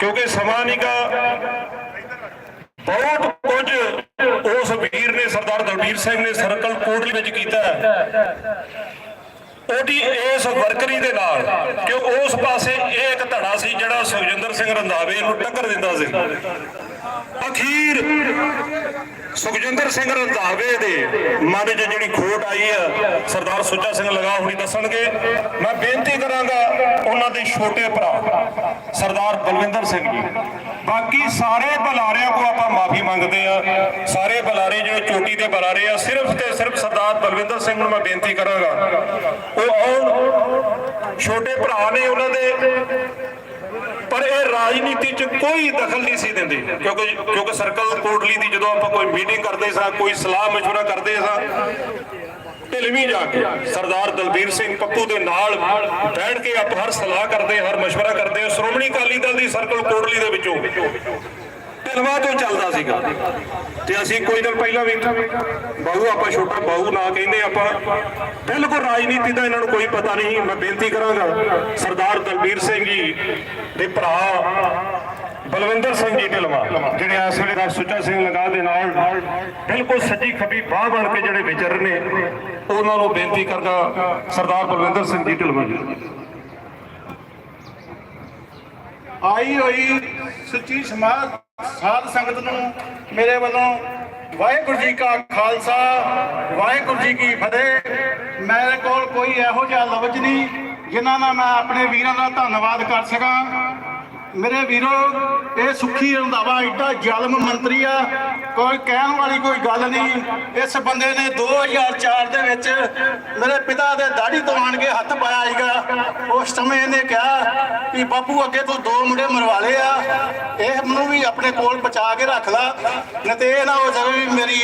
ਕਿਉਂਕਿ ਸਮਾਂ ਨਿਕਾ ਬਹੁਤ ਕੁਝ ਉਸ ਵੀਰ ਨੇ, ਸਰਦਾਰ ਦਲਬੀਰ ਸਿੰਘ ਨੇ ਸਰਕਲ ਕੋਟਲੀ ਵਿੱਚ ਕੀਤਾ ਉਹਦੀ ਇਸ ਵਰਕਰੀ ਦੇ ਨਾਲ, ਕਿ ਉਸ ਪਾਸੇ ਇਹ ਇੱਕ ਧੜਾ ਸੀ ਜਿਹੜਾ ਸੁਖਜਿੰਦਰ ਸਿੰਘ ਰੰਧਾਵੇ ਨੂੰ ਟੱਕਰ ਦਿੰਦਾ ਸੀ। ਅਖੀਰ ਸੁਖਜਿੰਦਰ ਸਿੰਘ ਰੰਧਾਵੇ ਦੇ ਮਨ 'ਚ ਜਿਹੜੀ ਖੋਟ ਆਈ ਆ, ਸਰਦਾਰ ਸੁੱਚਾ ਸਿੰਘ ਲਗਾ ਹੋਣੀ ਦੱਸਣਗੇ। ਮੈਂ ਬੇਨਤੀ ਕਰਾਂਗਾ ਉਹਨਾਂ ਦੇ ਛੋਟੇ ਭਰਾ, ਸਰਦਾਰ ਬਲਵਿੰਦਰ ਸਿੰਘ ਜੀ। ਬਾਕੀ ਸਾਰੇ ਬੁਲਾਰਿਆਂ ਕੋ ਆਪਾਂ ਮਾਫੀ ਮੰਗਦੇ ਆ ਸਾਰੇ ਬੁਲਾਰੇ ਜਿਹੜੇ ਚੋਟੀ ਦੇ ਬੁਲਾਰੇ ਆ, ਸਿਰਫ ਤੇ ਸਿਰਫ ਸਰਦਾਰ ਬਲਵਿੰਦਰ ਸਿੰਘ ਨੂੰ ਮੈਂ ਬੇਨਤੀ ਕਰਾਂਗਾ। ਉਹ ਆਉਣ। ਛੋਟੇ ਭਰਾ ਨੇ ਉਹਨਾਂ ਦੇ ਪਰ ਇਹ ਰਾਜਨੀਤੀ 'ਚ ਕੋਈ ਦਖਲ ਨਹੀਂ ਸੀ ਦਿੰਦੇ ਕਿਉਂਕਿ ਕਿਉਂਕਿ ਸਰਕਲ ਕੋਟਲੀ ਦੀ ਜਦੋਂ ਆਪਾਂ ਕੋਈ ਮੀਟਿੰਗ ਕਰਦੇ ਸਾਂ ਕੋਈ ਸਲਾਹ مشورہ ਕਰਦੇ ਸਾਂ ਢਿਲਵੀਂ ਜਾ ਕੇ ਸਰਦਾਰ ਦਲਬੀਰ ਸਿੰਘ ਪੱਪੂ ਦੇ ਨਾਲ ਬੈਠ ਕੇ ਆਪਾਂ ਹਰ ਸਲਾਹ ਕਰਦੇ ਹਰ مشورہ ਕਰਦੇ ਸ਼੍ਰੋਮਣੀ ਅਕਾਲੀ ਦਲ ਦੀ ਸਰਕਲ ਕੋਟਲੀ ਦੇ ਵਿੱਚੋਂ ਢਿਲਵਾ ਤੋਂ ਚੱਲਦਾ ਸੀਗਾ। ਤੇ ਅਸੀਂ ਕੋਈ ਦਿਨ ਪਹਿਲਾਂ ਵੀ ਬਾਹੂ ਆਪਾਂ ਛੋਟਾ ਬਾਹੂ ਨਾ ਕਹਿੰਦੇ ਆਪਾਂ। ਬਿਲਕੁਲ ਰਾਜਨੀਤੀ ਦਾ ਇਹਨਾਂ ਨੂੰ ਕੋਈ ਪਤਾ ਨਹੀਂ। ਮੈਂ ਬੇਨਤੀ ਕਰਾਂਗਾ, ਸਰਦਾਰ ਦਲਬੀਰ ਸਿੰਘ ਜੀ ਦੇ ਭਰਾ ਬਲਵਿੰਦਰ ਸਿੰਘ ਜੀ ਢਿਲਵਾ, ਜਿਹੜੇ ਇਸ ਵੇਲੇ ਦਾ ਸੁੱਚਾ ਸਿੰਘ ਲਗਾ ਦੇ ਨਾਲ, ਬਿਲਕੁਲ ਸੱਜੀ ਖੱਬੀ ਬਾਹ ਬਣ ਕੇ ਜਿਹੜੇ ਵਿਚਰ ਨੇ, ਉਹਨਾਂ ਨੂੰ ਬੇਨਤੀ ਕਰਦਾ ਸਰਦਾਰ ਬਲਵਿੰਦਰ ਸਿੰਘ ਜੀ ਢਿਲਵਾ ਜੀ। ਆਈ ਹੋਈ ਸੱਚੀ ਸਮਾਜ ਸਾਧ ਸੰਗਤ ਨੂੰ ਮੇਰੇ ਵੱਲੋਂ ਵਾਹਿਗੁਰੂ ਜੀ ਕਾ ਖਾਲਸਾ, ਵਾਹਿਗੁਰੂ ਜੀ ਕੀ ਫਤਿਹ। ਮੇਰੇ ਕੋਲ ਕੋਈ ਇਹੋ ਜਿਹਾ ਲਫ਼ਜ਼ ਨਹੀਂ, ਜਿਨ੍ਹਾਂ ਨਾਲ ਮੈਂ ਆਪਣੇ ਵੀਰਾਂ ਦਾ ਧੰਨਵਾਦ ਕਰ ਸਕਾਂ। ਮੇਰੇ ਵੀਰੋ, ਇਹ ਸੁਖੀ ਰੰਧਾਵਾ ਏਡਾ ਜ਼ਾਲਮ ਮੰਤਰੀ ਆ। ਕੋਈ ਕਹਿਣ ਵਾਲੀ ਕੋਈ ਗੱਲ ਨਹੀਂ। ਇਸ ਬੰਦੇ ਨੇ 2004 ਦੇ ਵਿੱਚ ਮੇਰੇ ਪਿਤਾ ਦੇ ਦਾੜੀ ਤੋਂ ਆਣ ਕੇ ਹੱਥ ਪਾਇਆ ਸੀਗਾ। ਉਸ ਸਮੇਂ ਇਹਨੇ ਕਿਹਾ ਕਿ ਬਾਪੂ, ਅੱਗੇ ਤੂੰ ਦੋ ਮੁੰਡੇ ਮਰਵਾ ਲਏ ਆ। ਇਹ ਮੈਨੂੰ ਵੀ ਆਪਣੇ ਕੋਲ ਬਚਾ ਕੇ ਰੱਖ ਲਾ। ਨਹੀਂ ਇਹ ਨਾ ਹੋ ਜਾਵੇ ਵੀ ਮੇਰੀ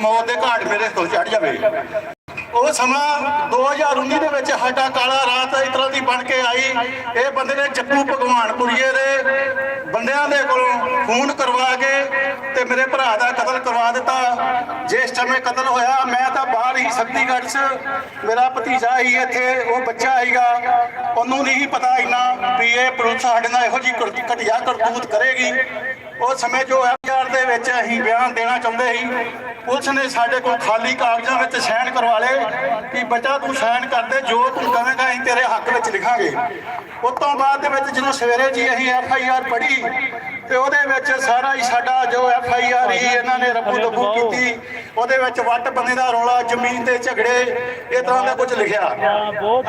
ਮੌਤ ਦੇ ਘਾਟ ਮੇਰੇ ਤੋਂ ਚੜ ਜਾਵੇ। ਉਹ ਸਮਾਂ 2019 ਦੇ ਵਿੱਚ ਸਾਡਾ ਕਾਲਾ ਰਾਤ ਇਸ ਤਰ੍ਹਾਂ ਦੀ ਬਣ ਕੇ ਆਈ। ਇਹ ਬੰਦੇ ਨੇ ਜੱਪੂ ਭਗਵਾਨਪੁਰੀਏ ਦੇ ਬੰਦਿਆਂ ਦੇ ਕੋਲੋਂ ਫੋਨ ਕਰਵਾ ਕੇ ਤੇ ਮੇਰੇ ਭਰਾ ਦਾ ਕਤਲ ਕਰਵਾ ਦਿੱਤਾ। ਜਿਸ ਸਮੇਂ ਕਤਲ ਹੋਇਆ, ਮੈਂ ਤਾਂ ਬਾਹਰ ਹੀ ਸ਼ਕਤੀਗੜ੍ਹ 'ਚ ਮੇਰਾ ਭਤੀਜਾ ਹੀ ਇੱਥੇ, ਉਹ ਬੱਚਾ ਆਈਗਾ ਉਹਨੂੰ ਨਹੀਂ ਪਤਾ ਇੰਨਾ ਵੀ ਇਹ ਪੁਲਿਸ ਸਾਡੇ ਨਾਲ ਇਹੋ ਜੀ ਘਟਿਆ ਕਰਤੂਤ ਕਰੇਗੀ। ਉਹ ਸਮੇਂ ਜੋ ਐਫਆਰ ਦੇ ਵਿੱਚ ਅਸੀਂ ਬਿਆਨ ਦੇਣਾ ਚਾਹੁੰਦੇ ਸੀ ਪੁਲਿਸ ਨੇ ਸਾਡੇ ਕੋਲ ਖਾਲੀ ਕਾਗਜ਼ਾਂ ਵਿੱਚ ਸਾਈਨ ਕਰਵਾ ਲਏ ਕਿ ਬੱਚਾ ਤੂੰ ਸਾਈਨ ਕਰ ਦੇ ਜੋ ਤੂੰ ਕਹੇਂਗਾ ਅਸੀਂ ਤੇਰੇ ਹੱਕ ਵਿੱਚ ਲਿਖਾਂਗੇ। ਉਸ ਤੋਂ ਬਾਅਦ ਦੇ ਵਿੱਚ ਜਦੋਂ ਸਵੇਰੇ ਜੀ ਅਸੀਂ ਐਫ ਆਈ ਆਰ ਪੜ੍ਹੀ ਤੇ ਉਹਦੇ ਵਿੱਚ ਸਾਰਾ ਹੀ ਸਾਡਾ ਜੋ ਐਫ ਆਈ ਆਰ ਹੀ ਇਹਨਾਂ ਨੇ ਰੱਬੂ ਦੱਬੂ ਕੀਤੀ। ਉਹਦੇ ਵਿੱਚ ਵੱਟ ਬੰਦੇ ਦਾ ਰੌਲਾ, ਜ਼ਮੀਨ ਦੇ ਝਗੜੇ ਇਹ ਤਰ੍ਹਾਂ ਦਾ ਕੁਝ ਲਿਖਿਆ।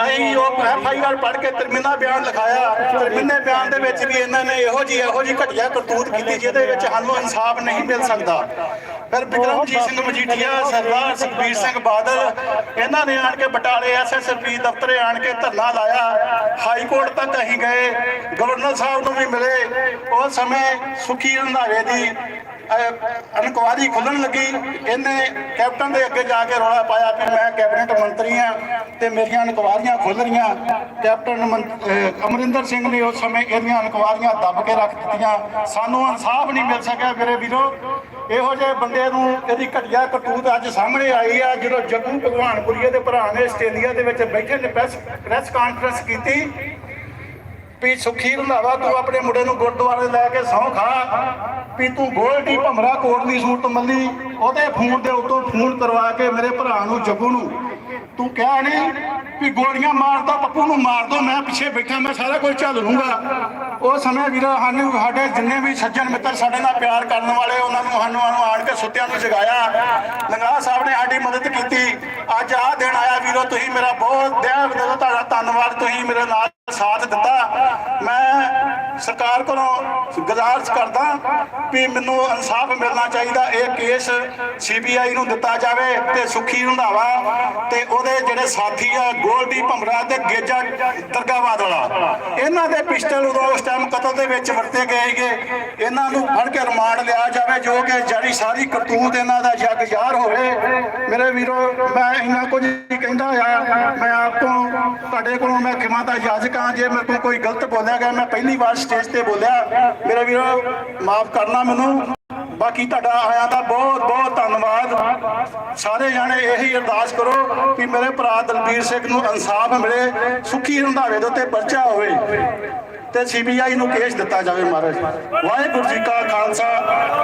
ਅਸੀਂ ਉਹ ਐਫ ਆਈ ਆਰ ਪੜ੍ਹ ਕੇ ਤਰਮੀਨਾ ਬਿਆਨ ਲਿਖਾਇਆ। ਤਰਮੀਨੇ ਬਿਆਨ ਦੇ ਵਿੱਚ ਵੀ ਇਹਨਾਂ ਨੇ ਇਹੋ ਜੀ ਇਹੋ ਜੀ ਘਟੀਆ ਕਰਤੂਤ ਕੀਤੀ ਜਿਹਦੇ ਵਿੱਚ ਸਾਨੂੰ ਇਨਸਾਫ ਨਹੀਂ ਮਿਲ ਸਕਦਾ। ਫਿਰ ਬਿਕਰਮਜੀਤ ਸਿੰਘ ਮਜੀਠੀਆ, ਸਰਦਾਰ ਸੁਖਬੀਰ ਸਿੰਘ ਬਾਦਲ, ਇਹਨਾਂ ਨੇ ਆਣ ਕੇ ਬਟਾਲੇ ਐਸਐਸਪੀ ਦਫ਼ਤਰੇ ਆਣ ਕੇ ਧਰਨਾ ਲਾਇਆ। ਹਾਈ ਕੋਰਟ ਤੱਕ ਅਸੀਂ ਗਏ। ਗਵਰਨਰ ਸਾਹਿਬ ਨੂੰ ਵੀ ਮਿਲੇ। ਉਸ ਸਮੇਂ ਸੁਖੀ ਰੰਧਾਵੇ ਦੀ ਇਨਕੁਆਰੀ ਖੁੱਲਣ ਲੱਗੀ। ਇਹਨੇ ਕੈਪਟਨ ਦੇ ਅੱਗੇ ਜਾ ਕੇ ਰੌਲਾ ਪਾਇਆ ਕਿ ਮੈਂ ਕੈਬਨਿਟ ਮੰਤਰੀ ਆ ਤੇ ਮੇਰੀਆਂ ਇਨਕੁਆਰੀਆਂ ਖੁੱਲ ਰਹੀਆਂ। ਕੈਪਟਨ ਅਮਰਿੰਦਰ ਸਿੰਘ ਨੇ ਉਸ ਸਮੇਂ ਇਹਦੀਆਂ ਇਨਕੁਆਰੀਆਂ ਦੱਬ ਕੇ ਰੱਖ ਦਿੱਤੀਆਂ। ਸਾਨੂੰ ਇਨਸਾਫ ਨਹੀਂ ਮਿਲ ਸਕਿਆ ਮੇਰੇ ਵੀਰੋ। ਇਹੋ ਜਿਹੇ ਬੰਦੇ ਨੂੰ ਇਹਦੀ ਘਟੀਆ ਕਰਤੂਤ ਅੱਜ ਸਾਹਮਣੇ ਆਈ ਆ, ਜਦੋਂ ਜੱਗੂ ਭਗਵਾਨਪੁਰੀਏ ਦੇ ਭਰਾ ਨੇ ਆਸਟ੍ਰੇਲੀਆ ਦੇ ਵਿੱਚ ਬੈਠੇ ਨੇ ਪ੍ਰੈਸ ਪ੍ਰੈਸ ਕਾਨਫਰੰਸ ਕੀਤੀ। ਵੀ ਸੁਖੀ ਰੰਧਾਵਾ, ਤੂੰ ਆਪਣੇ ਮੁੰਡੇ ਨੂੰ ਗੁਰਦੁਆਰੇ ਲੈ ਕੇ ਸਹੁੰ ਖਾ। ਵੀ ਤੂੰ ਗੋਲਡੀ ਭਮਰਾ ਕੋਟ ਦੀ ਸੂਰਤ ਮੱਲੀ, ਉਹਦੇ ਫੋਨ ਦੇ ਉੱਤੋਂ ਫੋਨ ਕਰਵਾ ਕੇ ਮੇਰੇ ਭਰਾ ਨੂੰ, ਜੱਗੂ ਨੂੰ। ਤੂੰ ਕਿਹਾ ਨਹੀਂ ਵੀ ਗੋਲੀਆਂ ਮਾਰਦਾ, ਪੱਪੂ ਨੂੰ ਮਾਰ ਦੋ ਮੈਂ ਪਿੱਛੇ ਬੈਠਾ, ਮੈਂ ਸਾਰਾ ਕੁਝ ਝੱਲ ਲੂੰਗਾ। ਉਹ ਸਮੇਂ ਵੀਰਾ, ਸਾਨੂੰ ਸਾਡੇ ਜਿੰਨੇ ਵੀ ਸੱਜਣ ਮਿੱਤਰ ਸਾਡੇ ਨਾਲ ਪਿਆਰ ਕਰਨ ਵਾਲੇ, ਉਹਨਾਂ ਨੂੰ ਸਾਨੂੰ ਆਣ ਕੇ ਸੁੱਤਿਆਂ ਨੂੰ ਜਗਾਇਆ। ਲੰਗਾ ਸਾਹਿਬ ਨੇ ਸਾਡੀ ਮਦਦ ਕੀਤੀ। ਅੱਜ ਆਹ ਦਿਨ ਆਇਆ ਵੀਰੋ, ਤੁਸੀਂ ਮੇਰਾ ਬਹੁਤ ਦਿਲ ਤੁਹਾਡਾ ਧੰਨਵਾਦ, ਤੁਸੀਂ ਮੇਰੇ ਨਾਲ ਸਾਥ ਦਿੱਤਾ। ਮੈਂ ਸਰਕਾਰ ਕੋਲੋਂ ਗੁਜ਼ਾਰਿਸ਼ ਕਰਦਾ ਵੀ ਮੈਨੂੰ ਇਨਸਾਫ ਮਿਲਣਾ ਚਾਹੀਦਾ, ਇਹ ਕੇਸ ਸੀਬੀਆਈ ਨੂੰ ਦਿੱਤਾ ਜਾਵੇ ਤੇ ਸੁਖੀ ਰੰਧਾਵਾ ਤੇ ਉਹਦੇ ਜਿਹੜੇ ਸਾਥੀ ਆ, ਗੋਲਡੀ ਭਮਰਾ ਤੇ ਗੇਜਾ ਦਰਗਾਬਾਦ ਵਾਲਾ। ਇਹਨਾਂ ਦੇ ਪਿਸਟਲ ਉਦੋਂ ਉਸ ਟਾਈਮ ਕਤਲ ਦੇ ਵਿੱਚ ਵਰਤੇ ਗਏਗੇ ਇਹਨਾਂ ਨੂੰ ਫੜ ਕੇ ਰਿਮਾਂਡ ਲਿਆ ਜਾਵੇ, ਜੋ ਕਿ ਜਿਹੜੀ ਸਾਰੀ ਕਰਤੂਤ ਇਹਨਾਂ ਦਾ ਜਗ ਜ਼ਾਹਰ ਹੋਵੇ। ਮੇਰੇ ਵੀਰੋ, ਮੈਂ ਇਹਨਾਂ ਕੁਝ ਕਹਿੰਦਾ ਆ। ਮੈਂ ਆਪ ਤੋਂ ਤੁਹਾਡੇ ਕੋਲੋਂ ਮੈਂ ਖਿਮਾ ਦਾ ਯਾਜਕ ਹਾਂ ਜੇ ਮੇਰੇ ਤੋਂ ਕੋਈ ਗਲਤ ਬੋਲਿਆ ਗਿਆ, ਮੈਂ ਪਹਿਲੀ ਵਾਰ ਸਟੇਜ ਤੇ ਬੋਲਿਆ, ਮੇਰੇ ਵੀਰੋ, ਮਾਫ ਕਰਨਾ ਮੈਨੂੰ। ਬਾਕੀ ਤੁਹਾਡਾ ਆਇਆਂ ਦਾ ਬਹੁਤ ਬਹੁਤ ਧੰਨਵਾਦ। ਸਾਰੇ ਜਾਣੇ ਇਹੀ ਅਰਦਾਸ ਕਰੋ ਕਿ ਮੇਰੇ ਭਰਾ ਦਲਬੀਰ ਸਿੰਘ ਨੂੰ ਇਨਸਾਫ ਮਿਲੇ, ਸੁਖੀ ਰੰਧਾਵੇ ਦੇ ਉੱਤੇ ਪਰਚਾ ਹੋਵੇ ਤੇ ਸੀਬੀਆਈ ਨੂੰ ਕੇਸ ਦਿੱਤਾ ਜਾਵੇ ਮਹਾਰਾਜ। ਵਾਹਿਗੁਰੂ ਜੀ ਕਾ ਖਾਲਸਾ,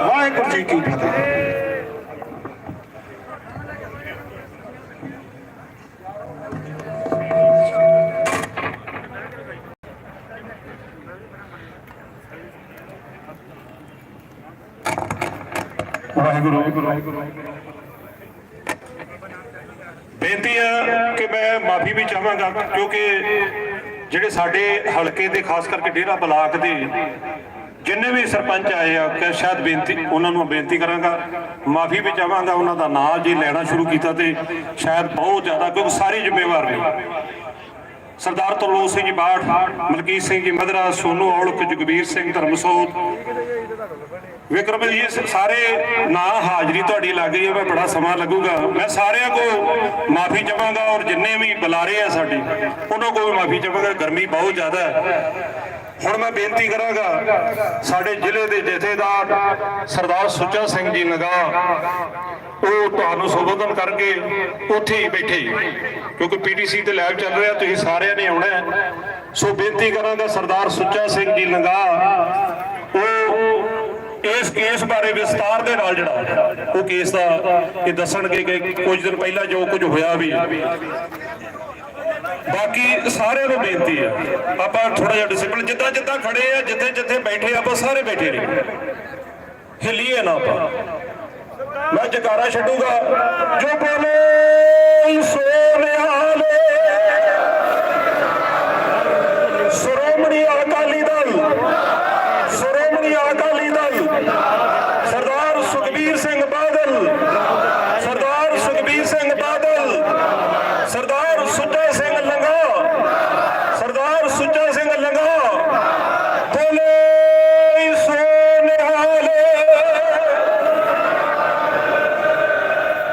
ਵਾਹਿਗੁਰੂ ਜੀ ਕੀ ਫਤਿਹ। ਵਾਹਿਗੁਰੂ ਬੇਨਤੀ ਹੈ ਕਿ ਮੈਂ ਮਾਫੀ ਵੀ ਚਾਹਾਂਗਾ ਕਿਉਂਕਿ ਜਿਹੜੇ ਸਾਡੇ ਹਲਕੇ ਦੇ ਖਾਸ ਕਰਕੇ ਡੇਰਾ ਬਲਾਕ ਦੇ ਜਿੰਨੇ ਵੀ ਸਰਪੰਚ ਆਏ ਆ ਕਿ ਸ਼ਾਇਦ ਬੇਨਤੀ ਉਹਨਾਂ ਨੂੰ ਬੇਨਤੀ ਕਰਾਂਗਾ। ਮਾਫੀ ਵੀ ਚਾਹਾਂਗਾ ਉਹਨਾਂ ਦਾ ਨਾਂ ਜੇ ਲੈਣਾ ਸ਼ੁਰੂ ਕੀਤਾ ਤੇ ਸ਼ਾਇਦ ਬਹੁਤ ਜ਼ਿਆਦਾ ਕਿਉਂਕਿ ਸਾਰੇ ਜ਼ਿੰਮੇਵਾਰ ਨੇ। ਸਰਦਾਰ ਤਰਲੋਕ ਸਿੰਘ ਜੀ ਬਾਠ ਮਲਕੀਤ ਸਿੰਘ ਜੀ ਮਦਰਾ ਸੋਨੂ ਔਲਖ ਜਗਵੀਰ ਸਿੰਘ ਧਰਮਸੋਤ ਵਿਕਰਮ ਜੀ, ਸਾਰੇ ਨਾ ਹਾਜ਼ਰੀ ਤੁਹਾਡੀ ਲੱਗ ਗਈ ਹੈ, ਮੈਂ ਬੜਾ ਸਮਾਂ ਲੱਗੂਗਾ। ਮੈਂ ਸਾਰਿਆਂ ਕੋ ਮਾਫੀ ਚਾਹਾਂਗਾ ਔਰ ਜਿੰਨੇ ਵੀ ਬੁਲਾਰੇ ਆ ਸਾਡੇ, ਉਹਨਾਂ ਕੋ ਵੀ ਮਾਫੀ ਚਾਹਾਂਗਾ, ਗਰਮੀ ਬਹੁਤ ਜ਼ਿਆਦਾ ਹੈ। ਹੁਣ ਮੈਂ ਬੇਨਤੀ ਕਰਾਂਗਾ, ਸਾਡੇ ਜ਼ਿਲ੍ਹੇ ਦੇ ਜਥੇਦਾਰ ਸਰਦਾਰ ਸੁੱਚਾ ਸਿੰਘ ਜੀ ਨਗਾਹ, ਉਹ ਤੁਹਾਨੂੰ ਸੰਬੋਧਨ ਕਰਕੇ ਉੱਥੇ ਹੀ ਬੈਠੇ ਕਿਉਂਕਿ ਪੀਟੀਸੀ ਤੇ ਲਾਈਵ ਚੱਲ ਰਿਹਾ, ਤੁਸੀਂ ਸਾਰਿਆਂ ਨੇ ਆਉਣਾ ਸੋ ਬੇਨਤੀ ਕਰਾਂਗਾ ਸਰਦਾਰ ਸੁੱਚਾ ਸਿੰਘ ਜੀ ਨਗਾਹ ਇਸ ਕੇਸ ਬਾਰੇ ਵਿਸਤਾਰ ਦੇ ਨਾਲ ਜਿਹੜਾ ਉਹ ਕੇਸ ਦਾ ਇਹ ਦੱਸਣਗੇ ਕਿ ਕੁਝ ਦਿਨ ਪਹਿਲਾਂ ਜੋ ਕੁਝ ਹੋਇਆ ਵੀ। ਬਾਕੀ ਸਾਰਿਆਂ ਨੂੰ ਬੇਨਤੀ ਹੈ, ਆਪਾਂ ਥੋੜਾ ਜਿਹਾ ਡਿਸਪਲਿਨ ਜਿੱਦਾਂ ਜਿੱਦਾਂ ਖੜੇ ਆ, ਜਿੱਥੇ ਜਿੱਥੇ ਬੈਠੇ ਆਪਾਂ ਸਾਰੇ ਬੈਠੇ ਰਹੇ ਹਿੱਲੀਏ ਨਾ ਆਪਾਂ। ਮੈਂ ਜਕਾਰਾ ਛੱਡੂਗਾ, ਜੋ ਬੋਲੇ ਸੋ ਨਿਹਾਲੇ ਸ਼੍ਰੋਮਣੀ ਅਕਾਲੀ ਦਲ ਸ਼੍ਰੋਮਣੀ ਅਕਾਲੀ ਦਲ ਸਰਦਾਰ ਸੁਖਬੀਰ ਸਿੰਘ ਬਾਦਲ ਸਰਦਾਰ ਸੁਖਬੀਰ ਸਿੰਘ ਬਾਦਲ ਸਰਦਾਰ ਸੁੱਚਾ ਸਿੰਘ ਲੰਗਾ ਸਰਦਾਰ ਸੁੱਚਾ ਸਿੰਘ ਲੰਗਾ ਬੋਲੇ ਸੋ ਨਿਹਾਲੇ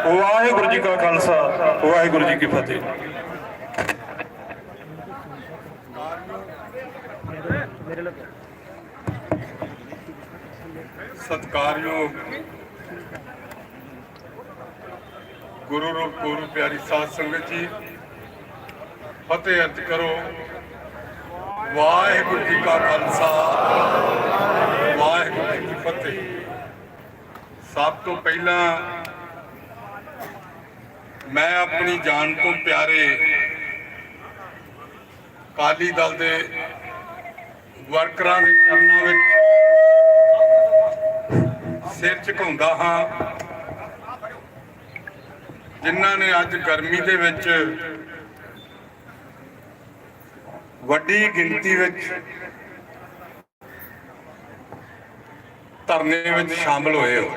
ਵਾਹਿਗੁਰੂ ਜੀ ਕਾ ਖਾਲਸਾ ਵਾਹਿਗੁਰੂ ਜੀ ਕੀ ਫਤਿਹ। ਸਤਿਕਾਰਯੋਗ ਗੁਰੂ ਰੂਪ ਗੁਰੂ ਪਿਆਰੀ ਸਾਧ ਸੰਗਤ ਜੀ, ਫਤਿਹ ਅਰਜ ਕਰੋ, ਵਾਹਿਗੁਰੂ ਜੀ ਕਾ ਖਾਲਸਾ, ਵਾਹਿਗੁਰੂ ਜੀ ਕੀ ਫਤਿਹ। ਸਭ ਤੋਂ ਪਹਿਲਾਂ ਮੈਂ ਆਪਣੀ ਜਾਨ ਤੋਂ ਪਿਆਰੇ ਕਾਲੀ ਦਲ ਦੇ ਵਰਕਰਾਂ ਦੇ ਚਰਨਾਂ ਵਿੱਚ ਸਿਰ ਝੁਕਾਉਂਦਾ ਹਾਂ। ਜਿਨ੍ਹਾਂ ਨੇ ਅੱਜ ਗਰਮੀ ਦੇ ਵਿੱਚ ਵੱਡੀ ਗਿਣਤੀ ਵਿੱਚ ਧਰਨੇ ਵਿੱਚ ਸ਼ਾਮਲ ਹੋਏ ਹੋ।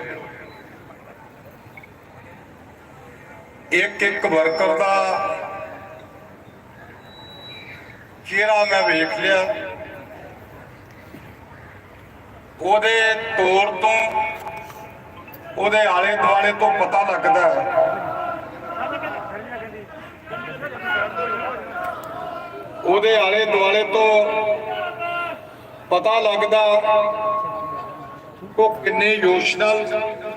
ਇੱਕ ਇੱਕ ਵਰਕਰ ਦਾ ਚਿਹਰਾ ਮੈਂ ਵੇਖ ਲਿਆ। ਉਹਦੇ ਤੋਰ ਤੋਂ, ਉਹਦੇ ਆਲੇ ਦੁਆਲੇ ਤੋਂ ਪਤਾ ਲੱਗਦਾ ਹੈ। ਉਹਦੇ ਆਲੇ ਦੁਆਲੇ ਤੋਂ ਪਤਾ ਲੱਗਦਾ ਉਹ ਕਿੰਨੇ ਯੋਸ਼ਨਲ